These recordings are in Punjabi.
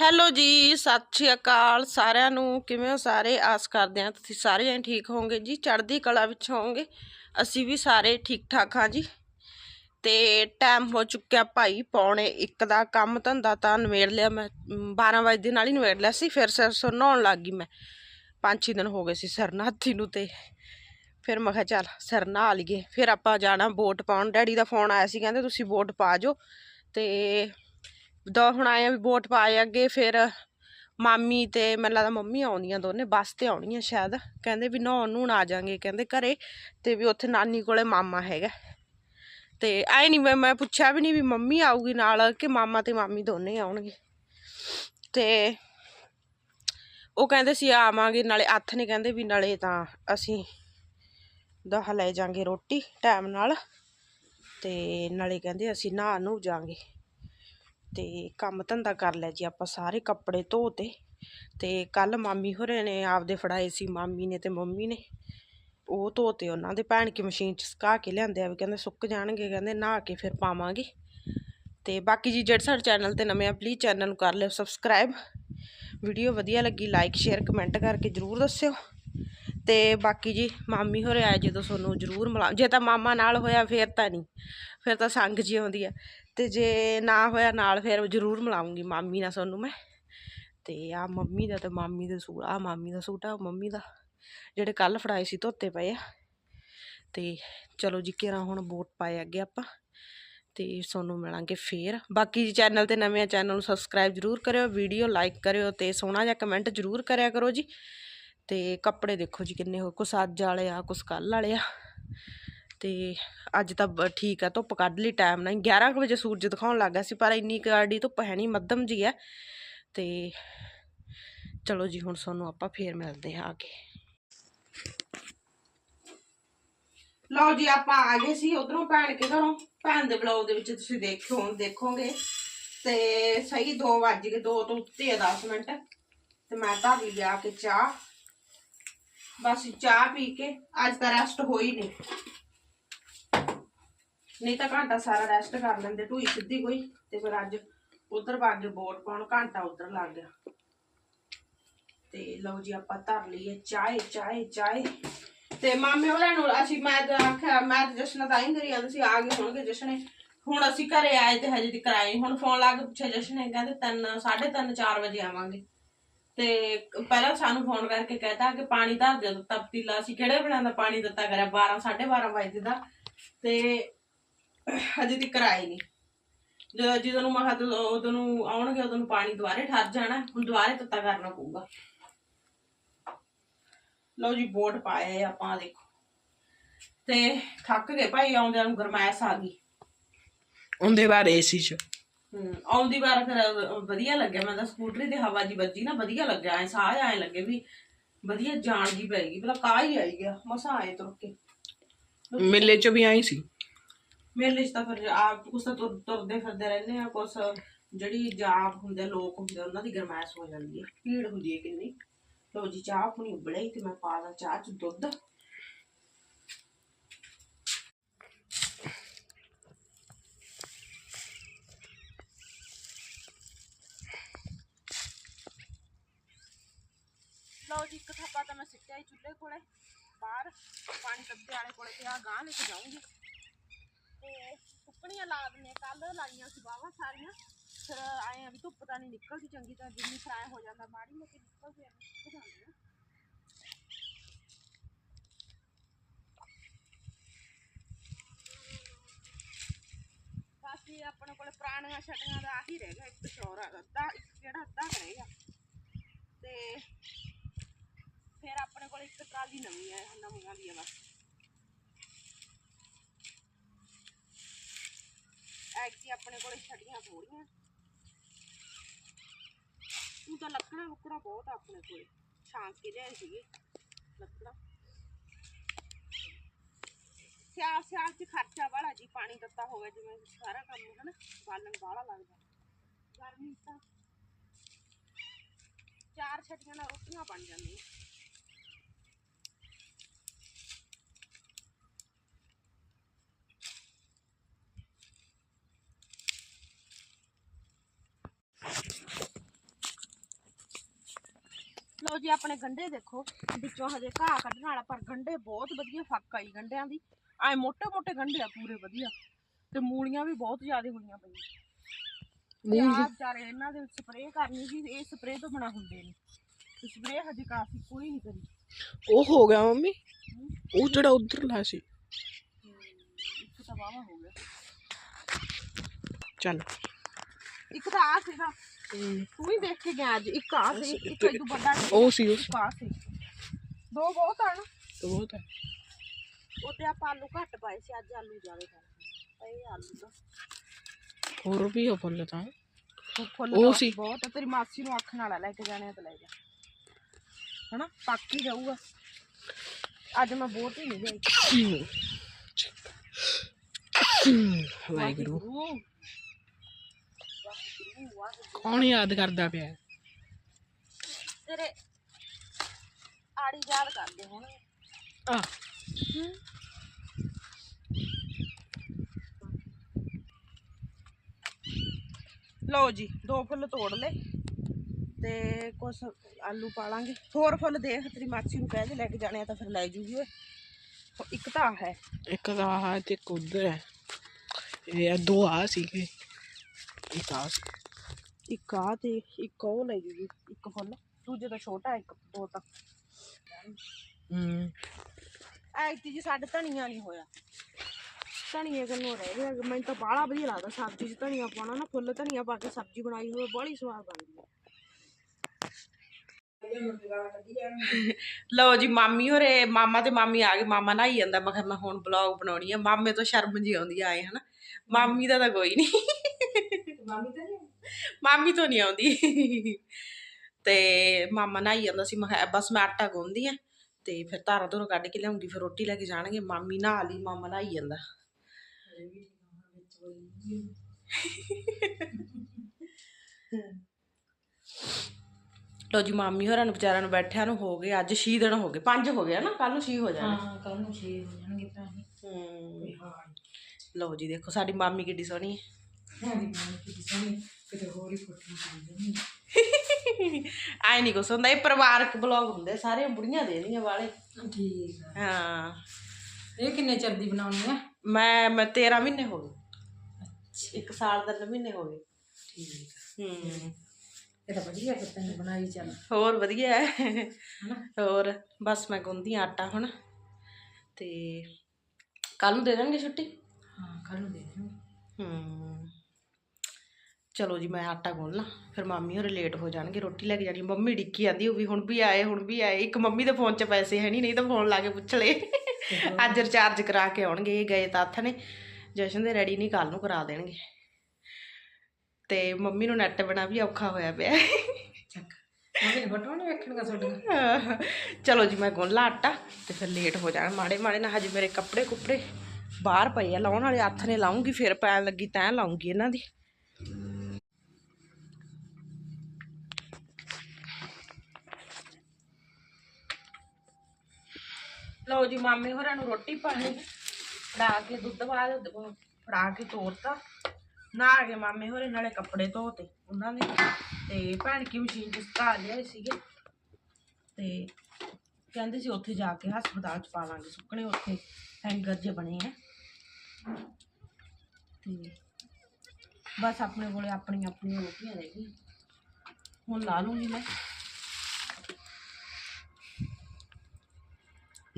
ਹੈਲੋ ਜੀ ਸਤਿ ਸ਼੍ਰੀ ਅਕਾਲ ਸਾਰਿਆਂ ਨੂੰ। ਕਿਵੇਂ ਹੋ ਸਾਰੇ? ਆਸ ਕਰਦੇ ਹਾਂ ਤੁਸੀਂ ਸਾਰੇ ਜਣੇ ਠੀਕ ਹੋਵੋਗੇ ਜੀ। ਚੜ੍ਹਦੀ ਕਲਾ ਵਿੱਚ ਹੋਵੋਗੇ। ਅਸੀਂ ਵੀ ਸਾਰੇ ਠੀਕ ਠਾਕ ਹਾਂ ਜੀ। ਤੇ ਟਾਈਮ ਹੋ ਚੁੱਕਿਆ ਭਾਈ ਪੌਣੇ 1 ਦਾ ਕੰਮ ਧੰਦਾ ਤਾਂ ਨਵੇੜ ਲਿਆ ਮੈਂ। ਅਮ, 12 ਵਜੇ ਦੇ ਨਾਲ ਹੀ ਨਵੇੜ ਲਿਆ ਸੀ ਫਿਰ ਸਿਰ ਸੁਰ ਨਹਾਉਣ ਲੱਗ ਗਈ ਮੈਂ। ਪੰਜ ਛੇ ਦਿਨ ਹੋ ਗਏ ਸੀ ਸਿਰ ਨਹਾਤੀ ਨੂੰ ਤੇ। ਫਿਰ ਮੈਂ ਕਿਹਾ ਚੱਲ ਸਿਰ ਨਹਾ ਲਈਏ। ਫਿਰ ਆਪਾਂ ਜਾਣਾ ਵੋਟ ਪਾਉਣ। ਡੈਡੀ ਦਾ ਫੋਨ ਆਇਆ ਸੀ ਕਹਿੰਦੇ ਤੁਸੀਂ ਵੋਟ ਪਾ ਜਾਓ। ਤੇ ਦੋ ਹੁਣ ਆਏ ਆ ਵੀ ਵੋਟ ਪਾਏ ਅੱਗੇ, ਫਿਰ ਮਾਮੀ ਤੇ ਮੈਨੂੰ ਲੱਗਦਾ ਮੰਮੀ ਆਉਂਦੀਆਂ ਦੋਨੇ, ਬੱਸ ਤੇ ਆਉਣੀਆਂ ਸ਼ਾਇਦ। ਕਹਿੰਦੇ ਵੀ ਨਹਾਉਣ ਨੂੰ ਆ ਜਾਾਂਗੇ, ਕਹਿੰਦੇ ਘਰੇ ਤੇ ਵੀ ਉੱਥੇ ਨਾਨੀ ਕੋਲੇ ਮਾਮਾ ਹੈਗਾ। ਤੇ ਐ ਨਹੀਂ ਮੈਂ ਮੈਂ ਪੁੱਛਿਆ ਵੀ ਨਹੀਂ ਵੀ ਮੰਮੀ ਆਊਗੀ ਨਾਲ ਕਿ ਮਾਮਾ ਤੇ ਮਾਮੀ ਦੋਨੇ ਆਉਣਗੇ। ਤੇ ਉਹ ਕਹਿੰਦੇ ਸੀ ਆਵਾਂਗੇ, ਨਾਲੇ ਹੱਥ ਨੇ ਕਹਿੰਦੇ ਵੀ ਨਾਲੇ ਤਾਂ ਅਸੀਂ ਦਹ ਲੈ ਜਾਾਂਗੇ ਰੋਟੀ ਟਾਈਮ ਨਾਲ। ਤੇ ਨਾਲੇ ਕਹਿੰਦੇ ਅਸੀਂ ਨਹਾ ਨੂੰ ਜਾਾਂਗੇ। ਤੇ ਕੰਮ ਧੰਦਾ ਕਰ ਲਿਆ ਜੀ ਆਪਾਂ ਸਾਰੇ ਕੱਪੜੇ ਧੋਤੇ ਤੇ। ਕੱਲ ਮਾਮੀ ਹੋਰੇ ਨੇ ਆਪਦੇ ਫੜਾਏ ਸੀ, ਮਾਮੀ ਨੇ ਤੇ ਮੰਮੀ ਨੇ। ਉਹ ਧੋਤੇ ਉਹਨਾਂ ਦੇ ਭੈਣ ਕੀ ਮਸ਼ੀਨ ਚ ਸੁਕਾ ਕੇ ਲਿਆਂਦੇ ਆ ਵੀ ਕਹਿੰਦੇ ਸੁੱਕ ਜਾਣਗੇ, ਕਹਿੰਦੇ ਨਹਾ ਕੇ ਫਿਰ ਪਾਵਾਂਗੇ। ਤੇ ਬਾਕੀ ਜੀ ਜਿਹੜੇ ਸਾਡੇ ਚੈਨਲ ਤੇ ਨਵੇਂ ਆ ਪਲੀਜ਼ ਚੈਨਲ ਨੂੰ ਕਰ ਲਿਓ ਸਬਸਕ੍ਰਾਈਬ ਵੀਡੀਓ ਵਧੀਆ ਲੱਗੀ ਲਾਈਕ ਸ਼ੇਅਰ ਕਮੈਂਟ ਕਰਕੇ ਜਰੂਰ ਦੱਸਿਓ। ਤੇ ਬਾਕੀ ਜੀ ਮਾਮੀ ਹੋਰੇ ਆਏ ਜਦੋਂ ਤੁਹਾਨੂੰ ਜਰੂਰ ਮਿਲਾ, ਜੇ ਤਾਂ ਮਾਮਾ ਨਾਲ ਹੋਇਆ ਫੇਰ ਤਾਂ ਨਹੀਂ। ਫਿਰ ਤਾਂ ਸੰਗ ਜੀ ਆਉਂਦੀ ਆ। ਤੇ ਜੇ ਨਾ ਹੋਇਆ ਨਾਲ ਫਿਰ ਜਰੂਰ ਮਿਲਾਉਂਗੀ ਮਾਮੀ ਨਾਲ ਤੁਹਾਨੂੰ ਮੈਂ। ਤੇ ਆ ਮੰਮੀ ਦਾ ਤੇ ਮਾਮੀ ਦੇ ਸੂਟ ਆ ਮਾਮੀ ਦਾ ਸੂਟ ਆ ਮੰਮੀ ਦਾ। ਜਿਹੜੇ ਕੱਲ ਫੜਾਏ ਸੀ ਧੋਤੇ ਪਏ ਆ। ਤੇ ਚਲੋ ਜੀ ਕਿਰਾਂ ਹੁਣ ਵੋਟ ਪਾਏ ਅੱਗੇ ਆਪਾਂ। ਤੇ ਤੁਹਾਨੂੰ ਮਿਲਾਂਗੇ ਫੇਰ। ਬਾਕੀ ਜੀ ਚੈਨਲ ਤੇ ਨਵੇਂ ਆ, ਚੈਨਲ ਨੂੰ ਸਬਸਕ੍ਰਾਈਬ ਜਰੂਰ ਕਰਿਓ, ਵੀਡੀਓ ਲਾਈਕ ਕਰਿਓ ਤੇ ਸੋਹਣਾ ਜਿਹਾ ਕਮੈਂਟ ਜਰੂਰ ਕਰਿਆ ਕਰੋ ਜੀ। ਤੇ ਕੱਪੜੇ ਦੇਖੋ ਜੀ ਕਿੰਨੇ ਹੋ, ਕੁਛ ਅੱਜ ਵਾਲੇ ਆ, ਕੁਛ ਕੱਲ ਵਾਲੇ ਆ। ਤੇ ਅੱਜ ਤਾਂ ਠੀਕ ਆ, ਧੁੱਪ ਕੱਢ ਲਈ ਟਾਈਮ ਨਾਲ ਹੀ। 11 ਕੁ ਵਜੇ ਸੂਰਜ ਦਿਖਾਉਣ ਲੱਗਾ ਸੀ, ਪਰ ਇੰਨੀ ਕਾੜੀ ਧੁੱਪ ਹੈ ਨਹੀਂ ਮੱਧਮ ਜੀ ਆ। ਤੇ ਚਲੋ ਜੀ, ਹੁਣ ਤੁਹਾਨੂੰ ਆਪਾਂ ਫੇਰ ਮਿਲਦੇ ਹਾਂ ਅੱਗੇ। ਲਓ ਜੀ, ਆਪਾਂ ਆ ਗਏ ਸੀ ਉਧਰੋਂ ਭੈਣ ਕੇ ਘਰੋਂ। ਭੈਣ ਦੇ ਬਲੌਗ ਦੇ ਵਿੱਚ ਤੁਸੀਂ ਦੇਖਿਓ ਦੇਖੋਗੇ। ਤੇ ਸਹੀ 2 ਵੱਜ ਗਏ 2 ਤੋਂ ਉੱਤੇ ਆ 10 ਮਿੰਟ। ਤੇ ਮੈਂ ਤਾਂ ਵੀ ਲਿਆ ਕੇ ਚਾਹ। ਬਸ ਚਾਹ ਪੀ ਕੇ ਅੱਜ ਤਾਂ ਰੈਸਟ ਹੋਈ ਨਹੀਂ ਨਹੀਂ ਤਾਂ ਘੰਟਾ ਸਾਰਾ ਰੈਸਟ ਕਰ ਲੈਂਦੇ ਢੂਈ ਸਿੱਧੀ ਕੋਈ, ਤੇ ਫਿਰ ਅੱਜ ਉਧਰ ਵਗ ਗਏ ਬੋਟ ਪਾਉਣ, ਘੰਟਾ ਉਧਰ ਲੱਗ ਗਿਆ। ਤੇ ਲਓ ਜੀ, ਆਪਾਂ ਧਰ ਲਈਏ ਚਾਹ ਚਾਹ ਚਾਹ। ਤੇ ਮਾਮੇ ਹੋਰਾਂ ਨੂੰ ਅਸੀਂ ਮੈਂ ਤਾਂ ਆਖਿਆ, ਮੈਂ ਤੇ ਜਸ਼ਨ ਤਾਂ ਹੀ ਕਰੀ, ਤੁਸੀਂ ਆ ਗਏ ਹੋਣਗੇ ਜਸ਼ਨੇ। ਹੁਣ ਅਸੀਂ ਘਰੇ ਆਏ ਤੇ ਹਜੇ ਤੱਕ ਆਏ ਹੁਣ ਫੋਨ ਲਾ ਕੇ ਪੁੱਛਿਆ ਜਸ਼ਨੇ, ਕਹਿੰਦੇ 3 3:30 4 ਵਜੇ ਆਵਾਂਗੇ। ਤੇ ਪਹਿਲਾਂ ਸਾਨੂੰ ਫੋਨ ਕਰਕੇ ਕਹਿਤਾ ਕਿ ਪਾਣੀ ਧਰ ਦੇ ਦਿੱਤਾ ਪਤੀਲਾ ਅਸੀਂ ਕਿਹੜੇ ਬਣਾ ਦਾ ਪਾਣੀ ਦਿੱਤਾ ਕਰਿਆ 12 12:30 ਵਜੇ ਦਾ। ਤੇ ਹਜੇ ਤੱਕ ਆਏ ਨਹੀਂ ਜਦੋਂ ਨੂੰ ਮਹਾ ਉਦੋਂ ਨੂੰ ਆਉਣਗੇ ਉਦੋਂ ਨੂੰ ਪਾਣੀ ਦੁਬਾਰੇ ਠਰ ਜਾਣਾ ਹੁਣ ਦੁਬਾਰੇ ਤੱਤਾ ਕਰਨਾ ਪਊਗਾ। ਲਓ ਜੀ ਵੋਟ ਪਾਏ ਆ ਆਪਾਂ ਦੇਖੋ। ਤੇ ਥੱਕ ਗਏ ਭਾਈ ਆਉਂਦਿਆਂ ਨੂੰ ਗਰਮੈਸ਼ ਆ ਗਈ। ਉਹਦੇ ਬਾਅਦ ਏਸੀ ਚ। ਆਉਂਦੀ ਵਾਰ ਫਿਰ ਵਧੀਆ ਲੱਗਿਆ ਮੈਂ ਤਾਂ ਸਕੂਟਰੀ ਤੇ ਹਵਾ ਜੀ ਵੱਜੀ ਨਾ ਵਧੀਆ ਲੱਗਿਆ ਐ ਸਾਹ ਐ ਲੱਗੇ ਵੀ ਵਧੀਆ ਜਾਨ ਜੀ ਪੈ ਗਈ ਭਲਾ ਕਾਹ ਹੀ ਆਈ ਗਿਆ ਮਸਾ ਆਏ ਤੁਰ ਕੇ। ਮੇਲੇ ਚ ਵੀ ਆਈ ਸੀ। ਮੇਲੇ 'ਚ ਤਾਂ ਫਿਰ ਆਪ ਕੁਛ ਤਾਂ ਤੁਰ- ਤੁਰਦੇ ਫਿਰਦੇ ਰਹਿੰਦੇ ਆ ਕੁਛ ਜਿਹੜੀ ਜਾਪ ਹੁੰਦੇ ਆ, ਲੋਕ ਹੁੰਦੇ ਉਹਨਾਂ ਦੀ ਗਰਮੈਸ਼ ਹੋ ਜਾਂਦੀ ਹੈ ਭੀੜ ਹੁੰਦੀ ਹੈ ਕਿੰਨੀ। ਲੋ ਜੀ ਚਾਹ ਆਪਣੀ ਉਬਲੇ ਤੇ ਮੈਂ ਪਾ ਦਾ ਚਾਹ ਚ ਦੁੱਧ। ਲਓ ਜੀ ਇੱਕ ਥੱਪਾ ਤਾਂ ਮੈਂ ਸਿੱਟਿਆ ਹੀ ਚੁੱਲ੍ਹੇ ਕੋਲੇ ਬਾਹਰ ਪਾਣੀ ਤੱਤੇ ਵਾਲੇ ਕੋਲੇ ਤੇ ਆ ਗਾਂ ਲੈ ਕੇ ਜਾਊਂਗੀ। ਤੇ ਸੁੱਕਣੀਆਂ ਲਾ ਦਿੰਨੇ ਕੱਲ ਲਾਈਆਂ ਸੀ ਬਾਵਾ ਸਾਰੀਆਂ। ਫਿਰ ਆਏ ਆ ਵੀ ਧੁੱਪ ਤਾਂ ਨਹੀਂ ਨਿਕਲਦੀ ਚੰਗੀ ਤਾਂ ਜਿੰਨੀ ਫਰਾਈ ਹੋ ਜਾਂਦਾ, ਮਾੜੀ ਮੋਟੀ ਨਿਕਲਦੀ ਆ ਸੁੱਕ ਜਾਂਦੀ ਆ। ਬਾਕੀ ਆਪਣੇ ਕੋਲ ਪੁਰਾਣੀਆਂ ਛਟੀਆਂ ਦਾ ਆਹੀ ਰਹਿ ਗਿਆ, ਇੱਕ ਚੌਰਾ ਅੱਧਾ, ਇੱਕ ਕਿਹੜਾ ਅੱਧਾ ਰਹਿ ਗਿਆ। ਤੇ ਫਿਰ ਆਪਣੇ ਕੋਲ ਇੱਕ ਟਰਾਲੀ ਨਵੀਂ ਹੈ ਨਵੀਆਂ ਦੀ ਆ ਬਸ। ਐਕਚੁਅਲੀ ਆਪਣੇ ਕੋਲੇ ਛੜੀਆਂ ਥੋੜੀਆਂ। ਤੂੰ ਤਾਂ ਲੱਕੜਾਂ ਲੁੱਕੜਾਂ ਬਹੁਤ ਆ ਆਪਣੇ ਕੋਲੇ। ਛਾਂਕ ਕੇ ਲਿਆਏ ਸੀਗੇ, ਲੱਕੜਾਂ। ਸਿਆਲ ਸਿਆਲ ਚ ਖਰਚਾ ਵਾਲਾ ਜੀ, ਪਾਣੀ ਦਿੱਤਾ ਹੋਵੇ ਜਿਵੇਂ ਸਾਰਾ ਕੰਮ ਹੈ ਨਾ ਬਾਲਣ ਵਾਲਾ ਲੱਗਦਾ। ਗਰਮੀ 'ਚ ਤਾਂ ਚਾਰ ਛਟੀਆਂ ਨਾਲ ਰੋਟੀਆਂ ਬਣ ਜਾਂਦੀਆਂ। ਲਓ ਜੀ ਆਪਣੇ ਗੰਡੇ ਦੇਖੋ ਵਿੱਚੋਂ ਹਜੇ ਘਾਹ ਕੱਢਣ ਵਾਲਾ ਪਰ ਗੰਡੇ ਬਹੁਤ ਵਧੀਆ ਫੱਕ ਆਈ ਗੰਡਿਆਂ ਦੀ। ਐ ਮੋਟੇ ਮੋਟੇ ਗੰਡੇ ਆ ਪੂਰੇ ਵਧੀਆ। ਤੇ ਮੂਲੀਆਂ ਵੀ ਬਹੁਤ ਜ਼ਿਆਦਾ ਹੋਈਆਂ ਪਈਆਂ। ਤੇ ਆਹ ਵਿਚਾਰੇ ਇਹਨਾਂ ਦੇ ਸਪਰੇਅ ਕਰਨੀ ਸੀ ਇਹ ਸਪਰੇਅ ਤੋਂ ਬਣਾ ਹੁੰਦੇ ਨੇ। ਸਪਰੇਅ ਹਜੇ ਕਾਫੀ ਕੋਈ ਨਹੀਂ ਕਰੀ। ਉਹ ਹੋ ਗਿਆ ਮੰਮੀ। ਉਹ ਜਿਹੜਾ ਉਧਰ ਲਾ ਸੀ। ਇੱਕ ਤਾਂ ਵਾਵਾ ਹੋ ਗਿਆ। ਚੱਲ। ਇੱਕ ਤਾਂ ਆ ਸੀਗਾ ਤੂੰ ਹੀ ਦੇਖ ਕੇ ਗਿਆ ਅੱਜ ਇੱਕ ਆ ਸੀ ਇੱਕ ਇਦੋਂ ਵੱਡਾ ਸੀ ਉਹ ਸੀ ਉਹ ਆ ਸੀ। ਦੋ ਬਹੁਤ ਆ ਨਾ। ਤਾਂ ਬਹੁਤ ਹੈ ਉਹਦੇ ਆਪਾਂ ਆਲੂ ਘੱਟ ਪਾਏ ਸੀ ਅੱਜ ਆਲੂ ਜ਼ਿਆਦਾ ਪਾਏ ਇਹ ਆਲੂ ਦਾ। ਹੋਰ ਵੀ ਉਹ ਫੁੱਲ ਤਾਂ। ਉਹ ਤਾਂ ਸੀ। ਬਹੁਤ ਆ, ਤੇਰੀ ਮਾਸੀ ਨੂੰ ਆਖਣ ਵਾਲਾ ਲੈ ਕੇ ਜਾਣੇ ਆ ਤਾਂ ਲੈ ਜਾ। ਹਨਾ ਪੱਕ ਹੀ ਜਾਊਗਾ। ਅੱਜ ਮੈਂ ਬਹੁਤ ਹੀ ਨਹੀਂ ਵਾਹਿਗੁਰੂ। ਵਾਹਿਗੁਰੂ। ਕੌਣ ਯਾਦ ਕਰਦਾ ਪਿਆ? ਤੇਰੇ ਆੜੀ ਯਾਦ ਕਰਦੇ ਹੁਣ ਆ। ਲਓ ਜੀ ਦੋ ਫੁੱਲ ਤੋੜ ਲੈ ਤੇ ਕੁਛ ਆਲੂ ਪਾ ਲਾਂਗੇ ਹੋਰ ਫੁੱਲ ਦੇਖ ਤੇਰੀ ਮਾਸੀ ਨੂੰ ਕਹਿ ਦੇ ਲੈ ਕੇ ਜਾਣੇ ਆ ਤਾਂ ਫਿਰ ਲੈ ਜੂਗੀ ਓਏ। ਉਹ ਇੱਕ ਤਾਂ ਆਹ ਹੈ। ਇੱਕ ਤਾਂ ਆਹ ਤੇ ਇੱਕ ਉਧਰ ਹੈ। ਇਹ ਆ ਦੋ ਆ ਸੀਗੇ। ਇੱਕ ਆ ਸੀ। ਇੱਕ ਆ ਤੇ ਇੱਕ ਉਹ ਲੈ ਜੂਗੀ ਇੱਕ ਫੁੱਲ ਦੂਜੇ ਤਾਂ ਛੋਟਾ ਇੱਕ ਦੋ ਤਾਂ। ਹੂੰ। ਐਤੀ ਜੀ ਸਾਡੇ ਧਨੀਆ ਨਹੀਂ ਹੋਇਆ। ਧਨੀਏ ਕੋਲੋਂ ਰਹਿ ਗਿਆ ਮੈਨੂੰ ਤਾਂ ਬਾਹਲਾ ਵਧੀਆ ਲੱਗਦਾ ਸਬਜ਼ੀ 'ਚ ਧਨੀਆ ਪਾਉਣਾ ਨਾ ਫੁੱਲ ਧਨੀਆ ਪਾ ਕੇ ਸਬਜ਼ੀ ਬਣਾਈ ਹੋਵੇ ਬੜੀ ਸਵਾਦ ਬਣਦੀ ਹੈ ਲਓ ਜੀ ਮਾਮੀ ਹੋਰੇ ਮਾਮਾ ਤੇ ਮਾਮੀ ਆ ਗਏ ਮਾਮਾ ਨਹਾਈ ਜਾਂਦਾ ਮੈਂ ਕਿਹਾ ਮੈਂ ਹੁਣ ਬਲੌਗ ਬਣਾਉਣੀ ਆ ਮਾਮੇ ਤੋਂ ਸ਼ਰਮ ਜੀ ਆਉਂਦੀ ਆਏ ਹਨਾ। ਮਾਮੀ ਦਾ ਤਾਂ ਕੋਈ ਨਹੀਂ ਮਾਮੀ ਤਾਂ ਨਹੀਂ ਮਾਮੀ ਤੋਂ ਨਹੀਂ ਆਉਂਦੀ। ਤੇ ਮਾਮਾ ਨਹਾਈ ਜਾਂਦਾ ਸੀ ਮੈਂ ਕਿਹਾ ਬਸ ਮੈਂ ਆਟਾ ਗੁੰਨਦੀ ਆ ਤੇ ਫਿਰ ਧਾਰਾ ਧੁਰਾ ਕੱਢ ਕੇ ਲਿਆਉਂਗੀ ਫਿਰ ਰੋਟੀ ਲੈ ਕੇ ਜਾਣਗੇ। ਮਾਮੀ ਨਹਾ ਲਈ ਮਾਮਾ ਨਹਾਈ ਜਾਂਦਾ। ਲੋ ਜੀ ਮਾਮੀ ਹੋਰਾਂ ਨੂੰ ਵਿਚਾਰਿਆਂ ਨੂੰ ਬੈਠਿਆਂ ਨੂੰ ਹੋ ਗਏ ਅੱਜ 6 ਦਿਨ ਹੋ ਗਏ 5 ਹੋ ਗਏ ਨਾ ਕੱਲ ਨੂੰ 6 ਹੋ ਜਾਣੇ। ਹਾਂ ਕੱਲ ਨੂੰ 6 ਹੋ ਜਾਣਗੇ ਤਾਂ ਹੂੰ। ਲਓ ਜੀ ਦੇਖੋ ਸਾਡੀ ਮਾਮੀ ਕਿੱਡੀ ਸੋਹਣੀ ਹੈ। ਸਾਡੀ ਮਾਂ ਕਿਤੇ ਸੋਹਣੀ ਕਿਤੇ ਹੋਰ ਹੀ ਫੋਟੋ ਪਾਈ ਜਾਂਦੀ ਆਈ ਨਹੀਂ ਕੁਛ ਹੁੰਦਾ ਇਹ ਪਰਿਵਾਰਕ ਬਲੌਗ ਹੁੰਦੇ ਸਾਰੇ ਬੁੜੀਆਂ ਦੇ ਦੀਆਂ ਵਾਲੇ। ਠੀਕ ਆ। ਹਾਂ। ਇਹ ਕਿੰਨੇ ਚਿਰ ਦੀ ਬਣਾਉਣੀ ਆ? ਮੈਂ ਮੈਂ 13 ਮਹੀਨੇ ਹੋ ਗਏ। ਇੱਕ ਸਾਲ ਦਾ ਮਹੀਨੇ ਹੋ ਗਏ। ਠੀਕ ਆ। ਹੂੰ। ਇਹ ਤਾਂ ਵਧੀਆ ਤੈਨੂੰ ਬਣਾਈ ਚੱਲ। ਹੋਰ ਵਧੀਆ ਹੈ। ਹੋਰ ਬਸ ਮੈਂ ਗੁੰਦੀ ਆਟਾ ਹੁਣ। ਤੇ ਕੱਲ ਨੂੰ ਦੇ ਦੇਣਗੇ ਛੁੱਟੀ। ਹਾਂ ਕੱਲ ਨੂੰ ਦੇ ਦੇਵਾਂਗੇ ਹੂੰ। ਚਲੋ ਜੀ ਮੈਂ ਆਟਾ ਗੁੰਨ ਲਾਂ ਫਿਰ ਮਾਮੀ ਹੋਰੇ ਲੇਟ ਹੋ ਜਾਣਗੇ ਰੋਟੀ ਲੈ ਕੇ ਜਾਣੀ ਮੰਮੀ ਡਿੱਕੀ ਆਂਦੀ ਉਹ ਵੀ ਹੁਣ ਵੀ ਆਏ ਹੁਣ ਵੀ ਆਏ ਇੱਕ ਮੰਮੀ ਦੇ ਫੋਨ 'ਚ ਪੈਸੇ ਹੈ ਨਹੀਂ ਨਹੀਂ ਤਾਂ ਫੋਨ ਲਾ ਕੇ ਪੁੱਛ ਲਏ। ਅੱਜ ਰਿਚਾਰਜ ਕਰਾ ਕੇ ਆਉਣਗੇ ਇਹ ਗਏ ਤਾਂ ਹੱਥ ਨੇ ਜਸ਼ਨ ਦੇ ਰੈਡੀ ਨਹੀਂ ਕੱਲ ਨੂੰ ਕਰਾ ਦੇਣਗੇ। ਤੇ ਮੰਮੀ ਨੂੰ ਨੈਟ ਬਣਾ ਵੀ ਔਖਾ ਹੋਇਆ ਪਿਆ। ਚਲੋ ਜੀ ਮੈਂ ਗੁੰਨ ਲਾ ਆਟਾ ਤੇ ਫਿਰ ਲੇਟ ਹੋ ਜਾਣਾ ਮਾੜੇ ਮਾੜੇ ਨਾ ਹਜੇ ਮੇਰੇ ਕੱਪੜੇ ਕੁੱਪੜੇ ਬਾਹਰ ਪਏ ਆ ਲਾਉਣ ਵਾਲੇ ਹੱਥ ਨੇ ਲਾਉਂਗੀ ਫਿਰ ਪੈਣ ਲੱਗੀ ਤੈਂ ਲਾਉਂਗੀ ਇਹਨਾਂ ਦੀ। ਲਓ ਜੀ, ਮਾਮੇ ਹੋਰਾਂ ਨੂੰ ਰੋਟੀ ਪਾਣੀ, ਫੜਾ ਕੇ ਦੁੱਧ ਬਾਅਦ, ਫੜਾ ਕੇ ਤੋਰਤਾ ਨਹਾ ਕੇ ਮਾਮੇ ਹੋਰੇ ਨਾਲੇ ਕੱਪੜੇ ਧੋਤੇ ਉਹਨਾਂ ਨੇ। ਤੇ ਭੈਣ ਕੀ ਮਸ਼ੀਨ ਚ ਸੁਕਾ ਲਿਆਏ ਸੀਗੇ। ਤੇ ਕਹਿੰਦੇ ਸੀ ਉੱਥੇ ਜਾ ਕੇ ਹਸਪਤਾਲ ਚ ਪਾ ਲਾਂਗੇ ਸੁੱਕਣੇ, ਉੱਥੇ ਹੈਂਗਰ ਜੇ ਬਣੇ ਆ। ਤੇ ਬਸ ਆਪਣੇ ਕੋਲੇ ਆਪਣੀਆਂ ਆਪਣੀਆਂ ਰੋਟੀਆਂ ਰਹਿ ਗਈਆਂ। ਹੁਣ ਲਾ ਲੂੰਗੀ ਮੈਂ।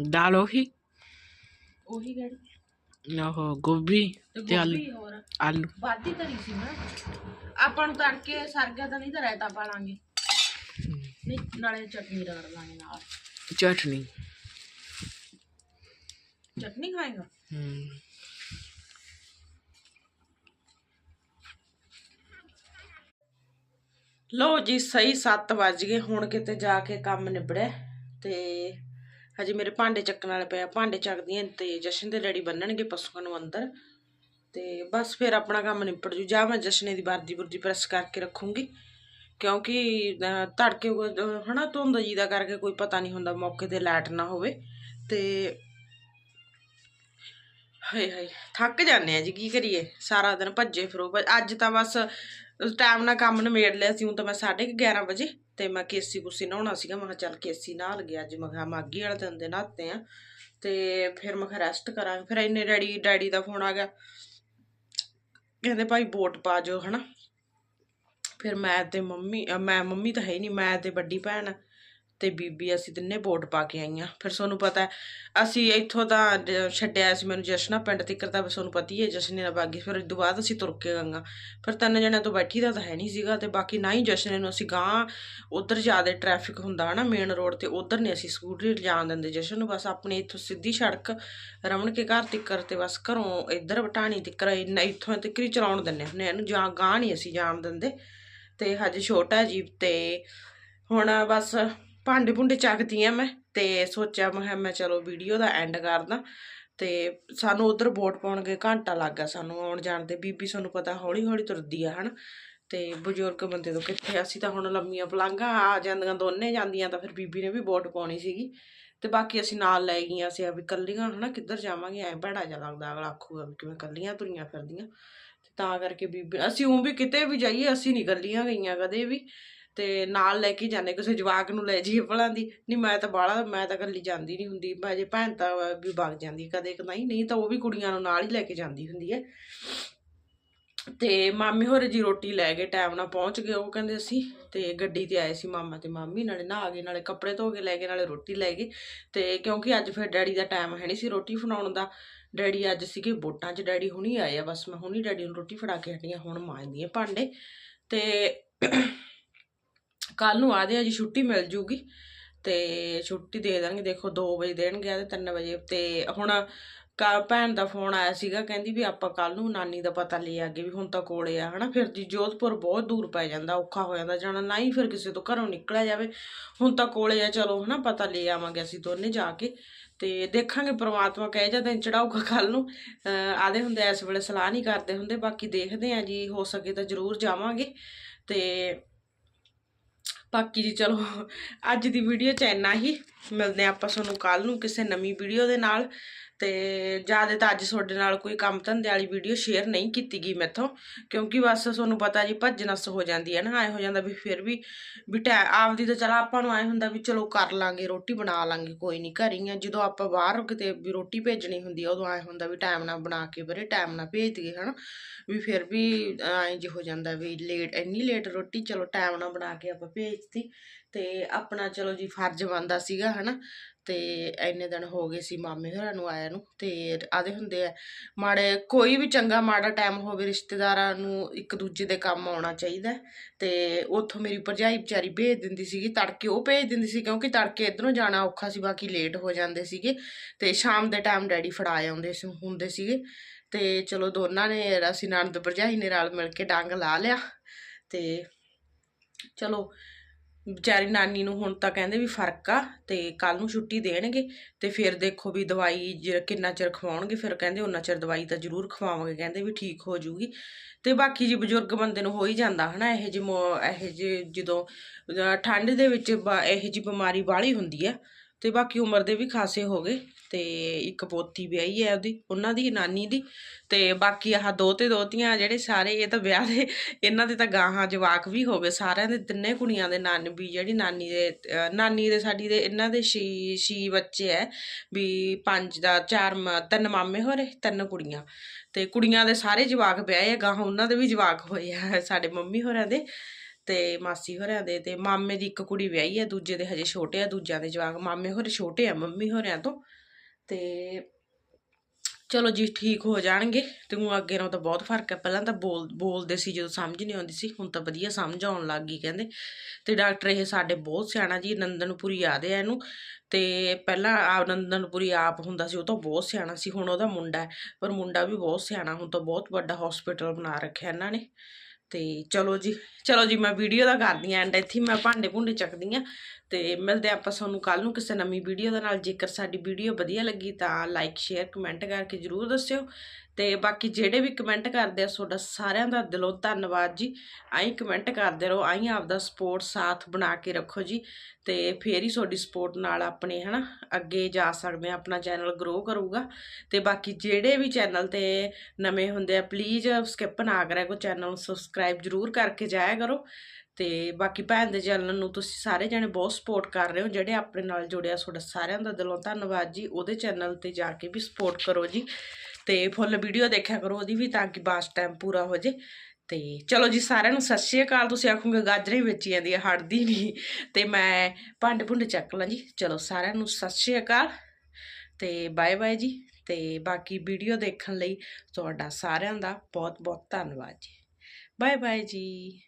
ਦਾਲ ਉਹੀ? ਉਹੀ ਗੜੀ ਉਹ ਗੋਭੀ ਤੇ ਆਲੂ। ਗੋਭੀ ਹੋਰ? ਆਲੂ। ਵਾਧੀ ਧਰੀ ਸੀ ਨਾ। ਆਪਾਂ ਨੂੰ ਤੜਕੇ ਸਰ ਗਿਆ ਤਾਂ ਨਹੀਂ ਤਾਂ ਰਾਇਤਾ ਪਾ ਲਾਂਗੇ। ਨਹੀਂ ਨਾਲੇ ਚਟਨੀ ਰਗੜ ਲਾਂਗੇ ਨਾਲ। ਚਟਨੀ। ਚਟਨੀ ਖਾਏਗਾ? ਹੂੰ ਲੋ ਜੀ ਸਹੀ 7 ਵੱਜ ਗਏ। ਹੁਣ ਕਿਤੇ ਜਾ ਕੇ ਕੰਮ ਨਿਬੜਿਆ ਤੇ ਹਜੇ ਮੇਰੇ ਭਾਂਡੇ ਚੱਕਣ ਵਾਲੇ ਪਏ ਆ ਭਾਂਡੇ ਚੱਕਦੀਆਂ ਤੇ ਜਸ਼ਨ ਦੇ ਡੈਡੀ ਬੰਨਣਗੇ ਪਸ਼ੂਆਂ ਨੂੰ ਅੰਦਰ। ਤੇ ਬਸ ਫਿਰ ਆਪਣਾ ਕੰਮ ਨਿਬੜ ਜੂ ਜਾਂ ਮੈਂ ਜਸ਼ਨੇ ਦੀ ਵਰਦੀ ਬੁਰਦੀ ਪ੍ਰੈਸ ਕਰਕੇ ਰੱਖੂੰਗੀ। ਕਿਉਂਕਿ ਅਹ, ਤੜਕੇ ਕੋ- ਅਹ, ਹਨਾ ਧੁੰਦ ਜੀ ਦਾ ਕਰਕੇ ਕੋਈ ਪਤਾ ਨਹੀਂ ਹੁੰਦਾ ਮੌਕੇ ਤੇ ਲਾਈਟ ਨਾ ਹੋਵੇ। ਤੇ ਹਾਏ ਹਾਏ ਥੱਕ ਜਾਂਦੇ ਆ ਜੀ ਕੀ ਕਰੀਏ? ਸਾਰਾ ਦਿਨ ਭੱਜੇ ਫਿਰੋ। ਭ- ਅੱਜ ਤਾਂ ਬਸ ਟਾਈਮ ਨਾਲ ਕੰਮ ਨਿਬੇੜ ਲਿਆ ਸੀ ਹੁਣ ਤਾਂ ਮੈਂ 11:30 ਵਜੇ। ਤੇ ਮੈਂ ਕੇਸੀ ਕੁਸੀ ਨਹਾਉਣਾ ਸੀਗਾ, ਮੈਂ ਕਿਹਾ ਚੱਲ ਕੇਸੀ ਨਹਾ ਗਿਆ ਅੱਜ। ਮੈਂ ਕਿਹਾ ਮਾਗੀ ਵਾਲੇ ਦਿਨ ਦੇ ਨਹਾਤੇ ਆ। ਤੇ ਫਿਰ ਮੈਂ ਕਿਹਾ ਰੈਸਟ ਕਰਾਂਗੇ। ਫਿਰ ਇੰਨੇ ਡੈਡੀ ਡੈਡੀ ਦਾ ਫੋਨ ਆ ਗਿਆ। ਕਹਿੰਦੇ ਭਾਈ ਵੋਟ ਪਾ ਜਾਓ, ਹਨਾ। ਫਿਰ ਮੈਂ ਤੇ ਮੰਮੀ ਮੈਂ ਮੰਮੀ ਤਾਂ ਹੈ ਹੀ ਨਹੀਂ, ਮੈਂ ਤੇ ਵੱਡੀ ਭੈਣ ਤੇ ਬੀਬੀ ਅਸੀਂ ਤਿੰਨੇ ਵੋਟ ਪਾ ਕੇ ਆਈਆਂ। ਫਿਰ ਤੁਹਾਨੂੰ ਪਤਾ ਅਸੀਂ ਇੱਥੋਂ ਤਾਂ ਜ- ਛੱਡਿਆ ਸੀ ਮੈਨੂੰ ਜਸ਼ਨਾ ਪਿੰਡ ਤੱਕ ਤਾਂ ਤੁਹਾਨੂੰ ਪਤਾ ਹੀ ਹੈ ਜਸ਼ਨੇ ਨਾਲ ਬਾਗੀ। ਫਿਰ ਉਸ ਤੋਂ ਬਾਅਦ ਅਸੀਂ ਤੁਰ ਕੇ ਗੰਗਾ ਫਿਰ ਤਿੰਨ ਜਣਿਆਂ ਤੋਂ ਬੈਠੀ ਦਾ ਤਾਂ ਹੈ ਨਹੀਂ ਸੀਗਾ ਤੇ ਬਾਕੀ ਨਾ ਹੀ ਜਸ਼ਨੇ ਨੂੰ ਅਸੀਂ ਗਾਂ ਉਧਰ ਜ਼ਿਆਦਾ ਟ੍ਰੈਫਿਕ ਹੁੰਦਾ ਹਨਾ ਮੇਨ ਰੋਡ ਤੇ, ਉਧਰ ਨਹੀਂ ਅਸੀਂ ਸਕੂਟਰੀ ਜਾਣ ਦਿੰਦੇ ਜਸ਼ਨ ਨੂੰ। ਬਸ ਆਪਣੇ ਇੱਥੋਂ ਸਿੱਧੀ ਸੜਕ ਰਮਣ ਕੇ ਘਰ ਤੱਕਰ ਤੇ ਬਸ ਘਰੋਂ ਇੱਧਰ ਬਟਾਣੀ ਤੱਕਰ, ਇੰਨਾ ਇੱਥੋਂ ਤੱਕ ਹੀ ਚਲਾਉਣ ਦਿੰਦੇ ਹੁੰਦੇ ਇਹਨੂੰ। ਜਾਂ ਗਾਂ ਨਹੀਂ ਅਸੀਂ ਜਾਣ ਦਿੰਦੇ। ਤੇ ਹਜੇ ਛੋਟਾ ਜੀਪ ਤੇ ਹੁਣ ਬਸ ਭਾਂਡੇ ਭੁੰਡੇ ਚੱਕਦੀ ਆ ਮੈਂ ਤੇ ਸੋਚਿਆ ਮੈਂ ਕਿਹਾ ਮੈਂ ਚਲੋ ਵੀਡੀਓ ਦਾ ਐਂਡ ਕਰਦਾ ਤੇ ਸਾਨੂੰ ਉਧਰ ਵੋਟ ਪਾਉਣ ਗਏ ਘੰਟਾ ਲੱਗ ਗਿਆ ਸਾਨੂੰ ਆਉਣ ਜਾਣ ਤੇ। ਬੀਬੀ ਸਾਨੂੰ ਪਤਾ ਹੌਲੀ ਹੌਲੀ ਤੁਰਦੀ ਆ ਹਨ ਤੇ ਬਜ਼ੁਰਗ ਬੰਦੇ ਤੋਂ ਕਿੱਥੇ ਅਸੀਂ ਤਾਂ ਹੁਣ ਲੰਮੀਆਂ ਪਲਾਂਘਾਂ ਆ ਜਾਂਦੀਆਂ, ਦੋਨੇ ਜਾਂਦੀਆਂ ਤਾਂ ਫਿਰ ਬੀਬੀ ਨੇ ਵੀ ਵੋਟ ਪਾਉਣੀ ਸੀਗੀ ਤੇ ਬਾਕੀ ਅਸੀਂ ਨਾਲ ਲੈ ਗਈਆਂ, ਅਸੀਂ ਆ ਵੀ ਕੱਲੀਆਂ ਹਨਾ ਕਿੱਧਰ ਜਾਵਾਂਗੇ? ਐ ਭੈੜਾ ਜਿਹਾ ਲੱਗਦਾ ਅਗਲਾ ਆਖੂਗਾ ਵੀ ਕਿਵੇਂ ਕੱਲੀਆਂ ਤੁਰੀਆਂ ਫਿਰਦੀਆਂ ਤੇ ਤਾਂ ਕਰਕੇ ਬੀਬੀ, ਅਸੀਂ ਉਹ ਵੀ ਕਿਤੇ ਵੀ ਜਾਈਏ, ਅਸੀਂ ਨਹੀਂ ਕੱਲੀਆਂ ਗਈਆਂ ਕਦੇ ਵੀ। ਤੇ ਨਾਲ ਲੈ ਕੇ ਜਾਂਦੇ, ਕਿਸੇ ਜਵਾਕ ਨੂੰ ਲੈ ਜਾਈਏ ਭਲਾਂ ਦੀ। ਨਹੀਂ, ਮੈਂ ਤਾਂ ਬਾਹਲਾ, ਮੈਂ ਤਾਂ ਇਕੱਲੀ ਜਾਂਦੀ ਨਹੀਂ ਹੁੰਦੀ। ਮੈਂ ਜੇ ਭੈਣ ਤਾਂ ਵੀ ਵਗ ਜਾਂਦੀ, ਕਦੇ ਕਦਾਈ ਨਹੀਂ ਤਾਂ ਉਹ ਵੀ ਕੁੜੀਆਂ ਨੂੰ ਨਾਲ ਹੀ ਲੈ ਕੇ ਜਾਂਦੀ ਹੁੰਦੀ ਹੈ। ਤੇ ਮਾਮੀ ਹੋਰ ਜੀ ਰੋਟੀ ਲੈ ਗਏ ਟਾਈਮ ਨਾਲ ਪਹੁੰਚ ਗਏ, ਉਹ ਕਹਿੰਦੇ ਅਸੀਂ, ਤੇ ਗੱਡੀ ਤੇ ਆਏ ਸੀ ਮਾਮਾ ਤੇ ਮਾਮੀ, ਨਾਲੇ ਨਹਾ ਗਏ, ਨਾਲੇ ਕੱਪੜੇ ਧੋ ਕੇ ਲੈ ਗਏ, ਨਾਲੇ ਰੋਟੀ ਲੈ ਗਏ। ਤੇ ਕਿਉਂਕਿ ਅੱਜ ਫਿਰ ਡੈਡੀ ਦਾ ਟਾਈਮ ਹੈ ਨਹੀਂ ਸੀ ਰੋਟੀ ਫਣਾਉਣ ਦਾ। ਡੈਡੀ ਅੱਜ ਸੀਗੇ ਵੋਟਾਂ 'ਚ, ਡੈਡੀ ਹੁਣੀ ਆਏ ਆ, ਬਸ ਮੈਂ ਹੁਣੀ ਡੈਡੀ ਨੂੰ ਰੋਟੀ ਫੜਾ ਕੇ ਹਟੀ ਆ ਹੁਣ ਮਾਂਜਦੀ ਆ ਭਾਂਡੇ। ਤੇ ਕੱਲ ਨੂੰ ਆਦੇ ਆ ਜੀ, ਛੁੱਟੀ ਮਿਲ ਜੂਗੀ। ਤੇ ਛੁੱਟੀ ਦੇ ਦੇਣਗੇ, ਦੇਖੋ 2 ਵਜੇ ਦੇਣਗੇ ਤੇ 3 ਵਜੇ। ਤੇ ਹੁਣ ਕਾ, ਭੈਣ ਦਾ ਫੋਨ ਆਇਆ ਸੀਗਾ, ਕਹਿੰਦੀ ਵੀ ਆਪਾਂ ਕੱਲ ਨੂੰ ਨਾਨੀ ਦਾ ਪਤਾ ਲੈ ਆਗੇ ਵੀ ਹੁਣ ਤਾਂ ਕੋਲੇ ਆ, ਹਨਾ। ਫਿਰ ਜੀ ਜੋਧਪੁਰ ਬਹੁਤ ਦੂਰ ਪੈ ਜਾਂਦਾ, ਔਖਾ ਹੋ ਜਾਂਦਾ ਜਾਣਾ। ਨਾ ਹੀ ਫਿਰ ਕਿਸੇ ਤੋਂ ਘਰੋਂ ਨਿਕਲਿਆ ਜਾਵੇ। ਹੁਣ ਤਾਂ ਕੋਲੇ ਆ, ਚਲੋ, ਹਨਾ, ਪਤਾ ਲੈ ਆਵਾਂਗੇ ਅਸੀਂ ਦੋਨੇ ਜਾ ਕੇ। ਤੇ ਦੇਖਾਂਗੇ ਪ੍ਰਮਾਤਮਾ ਕਹੇ ਜਾਂ ਦਿਨ ਚੜਾਊਗਾ ਕੱਲ ਨੂੰ। ਆਦੇ ਹੁੰਦੇ ਇਸ ਵੇਲੇ ਸਲਾਹ ਨਹੀਂ ਕਰਦੇ ਹੁੰਦੇ, ਬਾਕੀ ਦੇਖਦੇ ਆ ਜੀ, ਹੋ ਸਕੇ ਤਾਂ ਜ਼ਰੂਰ ਜਾਵਾਂਗੇ। ਤੇ ਬਾਕੀ ਜੀ ਚਲੋ, ਅੱਜ ਦੀ ਵੀਡੀਓ ਚ ਇੰਨਾ ਹੀ। ਮਿਲਦੇ ਹਾਂ ਆਪਾਂ ਤੁਹਾਨੂੰ ਕੱਲ ਨੂੰ ਕਿਸੇ ਨਵੀਂ ਵੀਡੀਓ ਦੇ ਨਾਲ। ਤੇ ਜ਼ਿਆਦਾ ਤਾਂ ਅੱਜ ਤੁਹਾਡੇ ਨਾਲ ਕੋਈ ਕੰਮ ਧੰਦੇ ਵਾਲੀ ਵੀਡੀਓ ਸ਼ੇਅਰ ਨਹੀਂ ਕੀਤੀ ਗਈ ਮੈਥੋਂ, ਕਿਉਂਕਿ ਬਸ ਤੁਹਾਨੂੰ ਪਤਾ ਜੀ ਭੱਜ ਨਸ ਹੋ ਜਾਂਦੀ ਹੈ ਨਾ, ਐ ਹੋ ਜਾਂਦਾ ਵੀ ਫਿਰ ਵੀ ਵੀ ਟੈ, ਆਪਦੀ ਤਾਂ ਚਲ ਆਪਾਂ ਨੂੰ ਐ ਹੁੰਦਾ ਵੀ ਚਲੋ ਕਰ ਲਾਂਗੇ, ਰੋਟੀ ਬਣਾ ਲਾਂਗੇ, ਕੋਈ ਨਹੀਂ ਘਰ ਹੀ ਆ, ਜਦੋਂ ਆਪਾਂ ਬਾਹਰ ਕਿਤੇ ਵੀ ਰੋਟੀ ਭੇਜਣੀ ਹੁੰਦੀ ਆ, ਉਦੋਂ ਐ ਹੁੰਦਾ ਵੀ ਟਾਈਮ ਨਾਲ ਬਣਾ ਕੇ ਬਰੇ ਟਾਈਮ ਨਾਲ ਭੇਜ ਦਈਏ, ਹਨਾ, ਵੀ ਫਿਰ ਵੀ ਐਂ ਜਿ ਹੋ ਜਾਂਦਾ ਵੀ ਲੇਟ ਇੰਨੀ ਲੇਟ ਰੋਟੀ ਚਲੋ ਟਾਈਮ ਨਾਲ ਬਣਾ ਕੇ ਆਪਾਂ ਭੇਜਤੀ, ਤੇ ਆਪਣਾ ਚਲੋ ਜੀ ਫਰਜ਼ ਬਣਦਾ ਸੀਗਾ, ਹਨਾ ਤੇ ਇੰਨੇ ਦਿਨ ਹੋ ਗਏ ਸੀ ਮਾਮੇ ਹੋਰਾਂ ਨੂੰ ਆਇਆ ਨੂੰ, ਤੇ ਆਦੇ ਹੁੰਦੇ ਆ, ਮਾੜੇ ਕੋਈ ਵੀ ਚੰਗਾ ਮਾੜਾ ਟਾਈਮ ਹੋਵੇ ਰਿਸ਼ਤੇਦਾਰਾਂ ਨੂੰ ਇੱਕ ਦੂਜੇ ਦੇ ਕੰਮ ਆਉਣਾ ਚਾਹੀਦਾ ਹੈ। ਤੇ ਉੱਥੋਂ ਮੇਰੀ ਭਰਜਾਈ ਵਿਚਾਰੀ ਭੇਜ ਦਿੰਦੀ ਸੀਗੀ, ਤੜਕੇ ਉਹ ਭੇਜ ਦਿੰਦੀ ਸੀ ਕਿਉਂਕਿ ਤੜਕੇ ਇਧਰੋਂ ਜਾਣਾ ਔਖਾ ਸੀ, ਬਾਕੀ ਲੇਟ ਹੋ ਜਾਂਦੇ ਸੀਗੇ, ਤੇ ਸ਼ਾਮ ਦੇ ਟਾਈਮ ਡੈਡੀ ਫੜਾ ਆਉਂਦੇ ਸੀ, ਹੁੰਦੇ ਸੀਗੇ, ਤੇ ਚਲੋ ਦੋਨਾਂ ਨੇ, ਅਸੀਂ ਨਣਦ ਭਰਜਾਈ ਨੇ ਰਲ ਮਿਲ ਕੇ ਡੰਗ ਲਾ ਲਿਆ, ਤੇ ਚਲੋ ਵਿਚਾਰੀ ਨਾਨੀ ਨੂੰ ਹੁਣ ਤਾਂ ਕਹਿੰਦੇ ਵੀ ਫ਼ਰਕ ਆ ਤੇ ਕੱਲ ਨੂੰ ਛੁੱਟੀ ਦੇਣਗੇ ਤੇ ਫਿਰ ਦੇਖੋ ਵੀ ਦਵਾਈ ਜ- ਕਿੰਨਾ ਚਿਰ ਖਵਾਉਣਗੇ, ਫਿਰ ਕਹਿੰਦੇ ਉਹਨਾਂ ਚਿਰ ਦਵਾਈ ਤਾਂ ਜ਼ਰੂਰ ਖਵਾਵਾਂਗੇ, ਕਹਿੰਦੇ ਵੀ ਠੀਕ ਹੋ ਜੂਗੀ ਤੇ ਬਾਕੀ ਜੀ ਬਜ਼ੁਰਗ ਬੰਦੇ ਨੂੰ ਹੋ ਹੀ ਜਾਂਦਾ ਹਨਾ, ਇਹ ਜਿਹੇ ਮੋ- ਇਹ ਜਿਹੇ ਜਦੋਂ ਠੰਡ ਦੇ ਵਿੱਚ ਬ- ਇਹ ਜਿਹੀ ਬਿਮਾਰੀ ਬਾਹਲੀ ਹੁੰਦੀ ਆ ਤੇ ਬਾਕੀ ਉਮਰ ਦੇ ਵੀ ਖਾਸੇ ਹੋ ਗਏ ਤੇ ਇੱਕ ਪੋਤੀ ਵਿਆਹੀ ਹੈ ਉਹਦੀ, ਉਹਨਾਂ ਦੀ, ਨਾਨੀ ਦੀ ਤੇ ਬਾਕੀ ਆਹ ਦੋ ਤੇ ਦੋਤੀਆਂ ਜਿਹੜੇ ਸਾਰੇ ਇਹ ਤਾਂ ਵਿਆਹ ਦੇ, ਇਹਨਾਂ ਦੇ ਤਾਂ ਗਾਹਾਂ ਜਵਾਕ ਵੀ ਹੋ ਗਏ, ਸਾਰਿਆਂ ਦੇ ਤਿੰਨੇ ਕੁੜੀਆਂ ਦੇ ਨਾਨੀ ਵੀ, ਜਿਹੜੀ ਨਾਨੀ ਦੇ ਨਾਨੀ ਦੇ ਸਾਡੀ ਦੇ ਇਹਨਾਂ ਦੇ ਛੇ ਛੇ ਬੱਚੇ ਐ ਵੀ ਪੰਜ ਦਾ, ਚਾਰ ਮ- ਤਿੰਨ ਮਾਮੇ ਹੋਰੇ ਤਿੰਨ ਕੁੜੀਆਂ ਤੇ ਕੁੜੀਆਂ ਦੇ ਸਾਰੇ ਜਵਾਕ ਵਿਆਹੇ ਆ, ਗਾਹਾਂ ਉਹਨਾਂ ਦੇ ਵੀ ਜਵਾਕ ਹੋਏ ਆ ਸਾਡੇ ਮੰਮੀ ਹੋਰਾਂ ਦੇ ਤੇ ਮਾਸੀ ਹੋਰਿਆਂ ਦੇ ਤੇ ਮਾਮੇ ਦੀ ਇੱਕ ਕੁੜੀ ਵਿਆਹੀ ਹੈ, ਦੂਜੇ ਦੇ ਹਜੇ ਛੋਟੇ ਆ, ਦੂਜਿਆਂ ਦੇ ਜਵਾਕ ਮਾਮੇ ਹੋਰੇ ਛੋਟੇ ਆ, ਮੰਮੀ ਹੋਰਿਆਂ ਤੋਂ। ਤੇ ਚਲੋ ਜੀ ਠੀਕ ਹੋ ਜਾਣਗੇ। ਤੇ ਉਹ ਅੱਗੇ ਨਾਲੋਂ ਤਾਂ ਬਹੁਤ ਫ਼ਰਕ ਹੈ। ਪਹਿਲਾਂ ਤਾਂ ਬੋਲ, ਬੋਲਦੇ ਸੀ ਜਦੋਂ ਸਮਝ ਨਹੀਂ ਆਉਂਦੀ ਸੀ, ਹੁਣ ਤਾਂ ਵਧੀਆ ਸਮਝ ਆਉਣ ਲੱਗ ਗਈ ਕਹਿੰਦੇ। ਤੇ ਡਾਕਟਰ ਇਹ ਸਾਡੇ ਬਹੁਤ ਸਿਆਣਾ ਜੀ, ਨੰਦਨਪੁਰੀ ਆਦੇ ਆ ਇਹਨੂੰ। ਤੇ ਪਹਿਲਾਂ ਆ ਨੰਦਨਪੁਰੀ ਆਪ ਹੁੰਦਾ ਸੀ, ਉਹ ਤਾਂ ਬਹੁਤ ਸਿਆਣਾ ਸੀ, ਹੁਣ ਉਹਦਾ ਮੁੰਡਾ ਹੈ। ਪਰ ਮੁੰਡਾ ਵੀ ਬਹੁਤ ਸਿਆਣਾ, ਹੁਣ ਤਾਂ ਬਹੁਤ ਵੱਡਾ ਹਸਪੀਟਲ ਬਣਾ ਰੱਖਿਆ ਇਹਨਾਂ ਨੇ। ਤੇ ਚਲੋ ਜੀ ਚਲੋ ਜੀ ਮੈਂ ਵੀਡੀਓ ਦਾ ਕਰਦੀ ਆਂ ਐਂਡ ਇੱਥੇ ਮੈਂ ਭਾਂਡੇ ਭੁੰਡੇ ਚੱਕਦੀ ਆਂ ਤੇ ਮਿਲਦੇ ਆਪਾਂ ਤੁਹਾਨੂੰ ਕੱਲ ਨੂੰ ਕਿਸੇ ਨਵੀਂ ਵੀਡੀਓ ਦੇ ਨਾਲ। ਜੇਕਰ ਸਾਡੀ ਵੀਡੀਓ ਵਧੀਆ ਲੱਗੀ ਤਾਂ ਲਾਈਕ ਸ਼ੇਅਰ ਕਮੈਂਟ ਕਰਕੇ ਜਰੂਰ ਦੱਸਿਓ ਤੇ ਬਾਕੀ ਜਿਹੜੇ ਵੀ ਕਮੈਂਟ ਕਰਦੇ ਆ, ਤੁਹਾਡਾ ਸਾਰਿਆਂ ਦਾ ਦਿਲੋਂ ਧੰਨਵਾਦ ਜੀ। ਆਈ ਕਮੈਂਟ ਕਰਦੇ ਰਹੋ ਆਈ ਆਪਦਾ ਸਪੋਰਟ ਸਾਥ ਬਣਾ ਕੇ ਰੱਖੋ ਜੀ ਤੇ ਫੇਰ ਹੀ ਤੁਹਾਡੀ ਸਪੋਰਟ ਨਾਲ ਆਪਣੇ, ਹਨਾ, ਅੱਗੇ ਜਾ ਸਕਦੇ ਆ, ਆਪਣਾ ਚੈਨਲ ਗਰੋ ਕਰੂਗਾ। ਤੇ ਬਾਕੀ ਜਿਹੜੇ ਵੀ ਚੈਨਲ ਤੇ ਨਵੇਂ ਹੁੰਦੇ ਆ ਪਲੀਜ਼ ਸਕਿਪ ਨਾ ਕਰਿਆ ਕਰੋ ਚੈਨਲ ਨੂੰ ਸਬਸਕ੍ਰਾਈਬ ਜਰੂਰ ਕਰਕੇ ਜਾਇਆ ਕਰੋ। ਤੇ ਬਾਕੀ ਭੈਣ ਦੇ ਚੈਨਲ ਨੂੰ ਤੁਸੀਂ ਸਾਰੇ ਜਣੇ ਬਹੁਤ ਸਪੋਰਟ ਕਰ ਰਹੇ ਹੋ, ਜਿਹੜੇ ਆਪਣੇ ਨਾਲ ਜੁੜਿਆ, ਤੁਹਾਡਾ ਸਾਰਿਆਂ ਦਾ ਦਿਲੋਂ ਧੰਨਵਾਦ ਜੀ। ਉਹਦੇ ਚੈਨਲ ਤੇ ਜਾ ਕੇ ਵੀ ਸਪੋਰਟ ਕਰੋ ਜੀ। ਤੇ ਫੁੱਲ ਵੀਡੀਓ ਦੇਖਿਆ ਕਰੋ ਉਹਦੀ ਵੀ ਤਾਂ ਕਿ ਬਾਸ ਟਾਈਮ ਪੂਰਾ ਹੋ ਜੇ। ਤੇ ਚਲੋ ਜੀ ਸਾਰਿਆਂ ਨੂੰ ਸਤਿ ਸ਼੍ਰੀ ਅਕਾਲ। ਤੁਸੀਂ ਆਖੋਗੇ ਗਾਜਰਾਂ ਹੀ ਵੇਚੀ ਜਾਂਦੀ ਆ ਹਟਦੀ ਨਹੀਂ। ਤੇ ਮੈਂ ਭਾਂਡੇ ਭੁੰਡੇ ਚੱਕ ਲਾਂ ਜੀ। ਚਲੋ ਸਾਰਿਆਂ ਨੂੰ ਸਤਿ ਸ਼੍ਰੀ ਅਕਾਲ। ਤੇ ਬਾਏ ਬਾਏ ਜੀ। ਤੇ ਬਾਕੀ ਵੀਡੀਓ ਦੇਖਣ ਲਈ ਤੁਹਾਡਾ ਸਾਰਿਆਂ ਦਾ ਬਹੁਤ ਬਹੁਤ ਧੰਨਵਾਦ ਜੀ। ਬਾਏ ਬਾਏ ਜੀ।